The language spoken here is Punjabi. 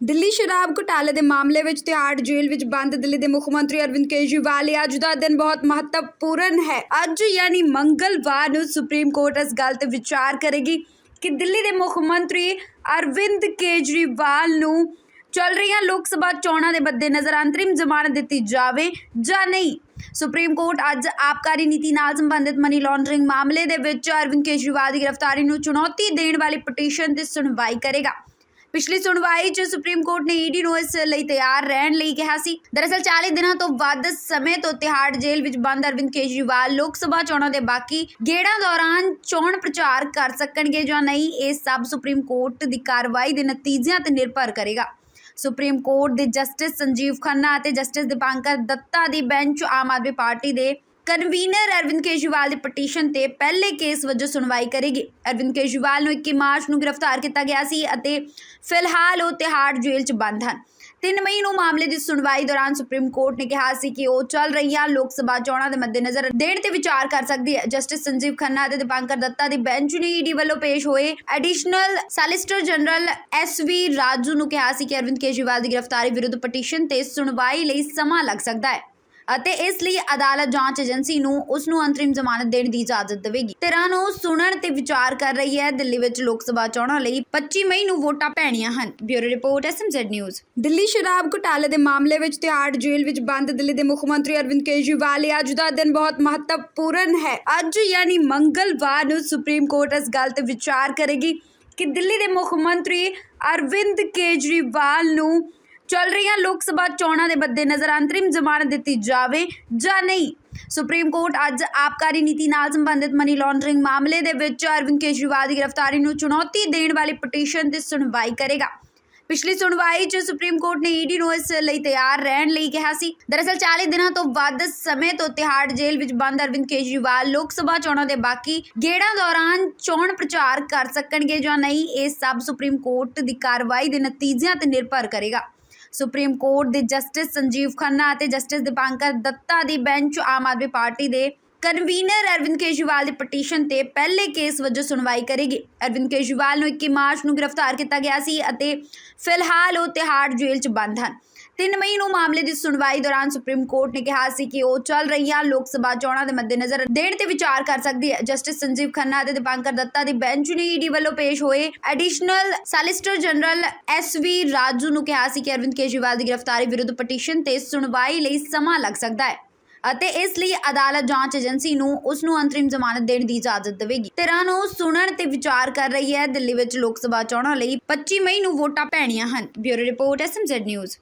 ਦਿੱਲੀ ਸ਼ਰਾਬ ਘੁਟਾਲੇ ਦੇ ਮਾਮਲੇ ਵਿੱਚ ਤਿਹਾੜ ਜੇਲ੍ਹ ਵਿੱਚ ਬੰਦ, ਦਿੱਲੀ ਦੇ ਮੁੱਖ ਮੰਤਰੀ ਅਰਵਿੰਦ ਕੇਜਰੀਵਾਲ ਲਈ ਅੱਜ ਦਾ ਦਿਨ ਬਹੁਤ ਮਹੱਤਵਪੂਰਨ ਹੈ। ਅੱਜ ਯਾਨੀ ਮੰਗਲਵਾਰ ਨੂੰ ਸੁਪਰੀਮ ਕੋਰਟ ਇਸ ਗੱਲ ਤੇ ਵਿਚਾਰ ਕਰੇਗੀ ਕਿ ਦਿੱਲੀ ਦੇ ਮੁੱਖ ਮੰਤਰੀ ਅਰਵਿੰਦ ਕੇਜਰੀਵਾਲ ਨੂੰ ਚੱਲ ਰਹੀਆਂ ਲੋਕ ਸਭਾ ਚੋਣਾਂ ਦੇ ਮੱਦੇਨਜ਼ਰ ਅੰਤਰਿਮ ਜ਼ਮਾਨਤ ਦਿੱਤੀ ਜਾਵੇ ਜਾਂ ਨਹੀਂ। ਸੁਪਰੀਮ ਕੋਰਟ ਅੱਜ ਆਬਕਾਰੀ ਨੀਤੀ ਨਾਲ ਸੰਬੰਧਿਤ ਮਨੀ ਲਾਂਡਰਿੰਗ ਮਾਮਲੇ ਦੇ ਵਿੱਚ ਅਰਵਿੰਦ ਕੇਜਰੀਵਾਲ ਦੀ ਗ੍ਰਿਫਤਾਰੀ ਨੂੰ ਚੁਣੌਤੀ ਦੇਣ ਵਾਲੀ ਪਟੀਸ਼ਨ ਤੇ ਸੁਣਵਾਈ ਕਰੇਗਾ। ਪਿਛਲੀ ਸੁਣਵਾਈ 'ਚ ਸੁਪਰੀਮ ਕੋਰਟ ਨੇ ਈਡੀ ਨੂੰ ਇਸ ਲਈ ਤਿਆਰ ਰਹਿਣ ਲਈ ਕਿਹਾ ਸੀ। ਦਰਅਸਲ 40 ਦਿਨਾਂ ਤੋਂ ਵੱਧ ਸਮੇਂ ਤੋਂ ਤਿਹਾੜ ਜੇਲ੍ਹ ਵਿੱਚ ਬੰਦ ਅਰਵਿੰਦ ਕੇਜਰੀਵਾਲ ਲੋਕ ਸਭਾ ਚੋਣਾਂ ਦੇ ਬਾਕੀ ਗੇੜਾਂ ਦੌਰਾਨ ਚੋਣ ਪ੍ਰਚਾਰ ਕਰ ਸਕਣਗੇ ਜਾਂ ਨਹੀਂ, ਇਹ ਸਭ ਸੁਪਰੀਮ ਕੋਰਟ ਦੀ ਕਾਰਵਾਈ ਦੇ ਨਤੀਜਿਆਂ ਤੇ ਨਿਰਭਰ ਕਰੇਗਾ। ਸੁਪਰੀਮ ਕੋਰਟ ਦੇ ਜਸਟਿਸ ਸੰਜੀਵ ਖੰਨਾ ਅਤੇ ਜਸਟਿਸ ਦੀਪਾਂਕਰ ਦੱਤਾ ਦੀ ਬੈਂਚ ਆਮ ਆਦਮੀ ਪਾਰਟੀ ਦੇ ਕਨਵੀਨਰ ਅਰਵਿੰਦ ਕੇਜਰੀਵਾਲ ਦੀ ਪਟੀਸ਼ਨ ਤੇ ਪਹਿਲੇ ਕੇਸ ਵਜੋਂ ਸੁਣਵਾਈ ਕਰੇਗੀ। ਅਰਵਿੰਦ ਕੇਜਰੀਵਾਲ ਨੂੰ 21 ਮਾਰਚ ਨੂੰ ਗ੍ਰਿਫਤਾਰ ਕੀਤਾ ਗਿਆ ਸੀ ਅਤੇ ਫਿਲਹਾਲ ਉਹ ਤਿਹਾੜ ਜੇਲ੍ਹ 'ਚ ਬੰਦ ਹਨ। 3 ਮਈ ਨੂੰ ਮਾਮਲੇ ਦੀ ਸੁਣਵਾਈ ਦੌਰਾਨ ਸੁਪਰੀਮ ਕੋਰਟ ਨੇ ਕਿਹਾ ਸੀ ਕਿ ਉਹ ਚੱਲ ਰਹੀਆਂ ਲੋਕ ਸਭਾ ਚੋਣਾਂ ਦੇ ਮੱਦੇਨਜ਼ਰ ਦੇਣ ਤੇ ਵਿਚਾਰ ਕਰ ਸਕਦੀ ਹੈ। ਜਸਟਿਸ ਸੰਜੀਵ ਖੰਨਾ ਅਤੇ ਦੀਪਾਂਕਰ ਦੱਤਾ ਦੀ ਬੈਂਚ ਨੇ ਈਡੀ ਵੱਲੋਂ ਪੇਸ਼ ਹੋਏ additional solicitor general S V Raju ਨੂੰ ਕਿਹਾ ਸੀ ਕਿ ਅਰਵਿੰਦ ਕੇਜਰੀਵਾਲ ਦੀ ਗ੍ਰਿਫਤਾਰੀ ਵਿਰੁੱਧ ਪਟੀਸ਼ਨ ਤੇ ਸੁਣਵਾਈ ਲਈ ਸਮਾਂ ਲੱਗ ਸਕਦਾ ਹੈ। ਅਤੇ ਇਸ ਲਈ ਅਦਾਲਤ ਜਾਂਚ ਏਜੰਸੀ ਨੂੰ ਉਸ ਨੂੰ ਅੰਤਰਿਮ ਜ਼ਮਾਨਤ ਦੇਣ ਦੀ ਇਜਾਜ਼ਤ ਦੇਵੇਗੀ। ਧਿਰਾਂ ਨੂੰ ਸੁਣਨ ਤੇ ਵਿਚਾਰ ਕਰ ਰਹੀ ਹੈ। ਦਿੱਲੀ ਵਿੱਚ ਲੋਕ ਸਭਾ ਚੋਣਾਂ ਲਈ 25 ਮਈ ਨੂੰ ਵੋਟਾਂ ਪੈਣੀਆਂ ਹਨ। Bureau report SMZ news Delhi ਸ਼ਰਾਬ ਘੁਟਾਲੇ ਦੇ ਮਾਮਲੇ ਵਿੱਚ ਤਿਹਾੜ ਜੇਲ੍ਹ ਵਿੱਚ ਬੰਦ। ਦਿੱਲੀ ਦੇ ਮੁੱਖ ਮੰਤਰੀ ਅਰਵਿੰਦ ਕੇਜਰੀਵਾਲ ਲਈ ਅੱਜ ਦਾ ਦਿਨ ਬਹੁਤ ਮਹੱਤਵਪੂਰਨ ਹੈ। ਅੱਜ ਯਾਨੀ ਮੰਗਲਵਾਰ ਨੂੰ ਸੁਪਰੀਮ ਕੋਰਟ ਇਸ ਗੱਲ ਤੇ ਵਿਚਾਰ ਕਰੇਗੀ ਕਿ ਦਿੱਲੀ ਦੇ ਮੁੱਖ ਮੰਤਰੀ ਅਰਵਿੰਦ ਕੇਜਰੀਵਾਲ ਨੂੰ ਚੱਲ ਰਹੀਆਂ ਲੋਕ ਸਭਾ ਚੋਣਾਂ ਦੇ ਮੱਦੇਨਜ਼ਰ ਅੰਤਰਿਮ ਜ਼ਮਾਨਤ ਦਿੱਤੀ ਜਾਵੇ ਜਾਂ ਨਹੀਂ? ਸੁਪਰੀਮ ਕੋਰਟ ਅੱਜ ਆਬਕਾਰੀ ਨੀਤੀ ਨਾਲ ਸੰਬੰਧਿਤ ਮਨੀ ਲਾਂਡਰਿੰਗ ਮਾਮਲੇ ਦੇ ਵਿੱਚ ਅਰਵਿੰਦ ਕੇਜਰੀਵਾਲ ਦੀ ਗ੍ਰਿਫਤਾਰੀ ਨੂੰ ਚੁਣੌਤੀ ਦੇਣ ਵਾਲੀ ਪਟੀਸ਼ਨ ਤੇ ਸੁਣਵਾਈ ਕਰੇਗਾ। ਪਿਛਲੀ ਸੁਣਵਾਈ 'ਚ ਸੁਪਰੀਮ ਕੋਰਟ ਨੇ ਈਡੀ ਨੂੰ ਇਸ ਲਈ ਤਿਆਰ ਰਹਿਣ ਲਈ ਕਿਹਾ ਸੀ। ਦਰਅਸਲ 40 ਦਿਨਾਂ ਤੋਂ ਵੱਧ ਸਮੇਂ ਤੋਂ ਤਿਹਾੜ ਜੇਲ੍ਹ ਵਿੱਚ ਬੰਦ ਅਰਵਿੰਦ ਕੇਜਰੀਵਾਲ ਲੋਕ ਸਭਾ ਚੋਣਾਂ ਦੇ ਬਾਕੀ ਗੇੜਾਂ ਦੌਰਾਨ ਚੋਣ ਪ੍ਰਚਾਰ ਕਰ ਸਕਣਗੇ ਜਾਂ ਨਹੀਂ, ਇਹ ਸਭ ਸੁਪਰੀਮ ਕੋਰਟ ਦੀ ਕਾਰਵਾਈ ਦੇ ਨਤੀਜਿਆਂ ਤੇ ਨਿਰਭਰ ਕਰੇਗਾ। ਸੁਪਰੀਮ ਕੋਰਟ ਦੇ ਜਸਟਿਸ ਸੰਜੀਵ ਖੰਨਾ ਅਤੇ ਜਸਟਿਸ ਦੀਪਾਂਕਰ ਦੱਤਾ ਦੀ ਬੈਂਚ ਆਮ ਆਦਮੀ ਪਾਰਟੀ ਦੇ ਕਨਵੀਨਰ ਅਰਵਿੰਦ ਕੇਜਰੀਵਾਲ ਦੀ ਪਟੀਸ਼ਨ ਤੇ ਪਹਿਲੇ ਕੇਸ ਵਜੋਂ ਸੁਣਵਾਈ ਕਰੇਗੀ। ਅਰਵਿੰਦ ਕੇਜਰੀਵਾਲ ਨੂੰ 21 ਮਾਰਚ ਨੂੰ ਗ੍ਰਿਫਤਾਰ ਕੀਤਾ ਗਿਆ ਸੀ ਅਤੇ ਫਿਲਹਾਲ ਉਹ ਤਿਹਾੜ ਜੇਲ੍ਹ 'ਚ ਬੰਦ ਹਨ। 3 ਮਈ ਨੂੰ ਮਾਮਲੇ ਦੀ ਸੁਣਵਾਈ ਦੌਰਾਨ ਸੁਪਰੀਮ ਕੋਰਟ ਨੇ ਕਿਹਾ ਸੀ ਕਿ ਉਹ ਚੱਲ ਰਹੀਆਂ ਲੋਕ ਸਭਾ ਚੋਣਾਂ ਦੇ ਮੱਦੇਨਜ਼ਰ ਦੇਣ ਤੇ ਵਿਚਾਰ ਕਰ ਸਕਦੀ ਹੈ। ਜਸਟਿਸ ਸੰਜੀਵ ਖੰਨਾ ਅਤੇ ਦੀਪਾਂਕਰ ਦੱਤਾ ਦੀ ਬੈਂਚ ਨੇ ਈਡੀ ਵੱਲੋਂ ਪੇਸ਼ ਹੋਏ additional solicitor general S V Raju ਨੂੰ ਕਿਹਾ ਸੀ ਕਿ ਅਰਵਿੰਦ ਕੇਜਰੀਵਾਲ ਦੀ ਗ੍ਰਿਫਤਾਰੀ ਵਿਰੁੱਧ ਪਟੀਸ਼ਨ ਤੇ ਸੁਣਵਾਈ ਲਈ ਸਮਾਂ ਲੱਗ ਸਕਦਾ ਹੈ। ਅਤੇ ਇਸ ਲਈ ਅਦਾਲਤ ਜਾਂਚ ਏਜੰਸੀ ਨੂੰ ਉਸ ਨੂੰ ਅੰਤਰਿਮ ਜ਼ਮਾਨਤ ਦੇਣ ਦੀ ਇਜਾਜ਼ਤ ਦੇਵੇਗੀ। ਧਿਰਾਂ ਨੂੰ ਸੁਣਨ ਤੇ ਵਿਚਾਰ ਕਰ ਰਹੀ ਹੈ ਦਿੱਲੀ ਵਿੱਚ ਲੋਕ ਸਭਾ ਚੋਣਾਂ ਲਈ 25 ਮਈ ਨੂੰ ਵੋਟਾਂ ਪੈਣੀਆਂ ਹਨ। Bureau report SMZ news.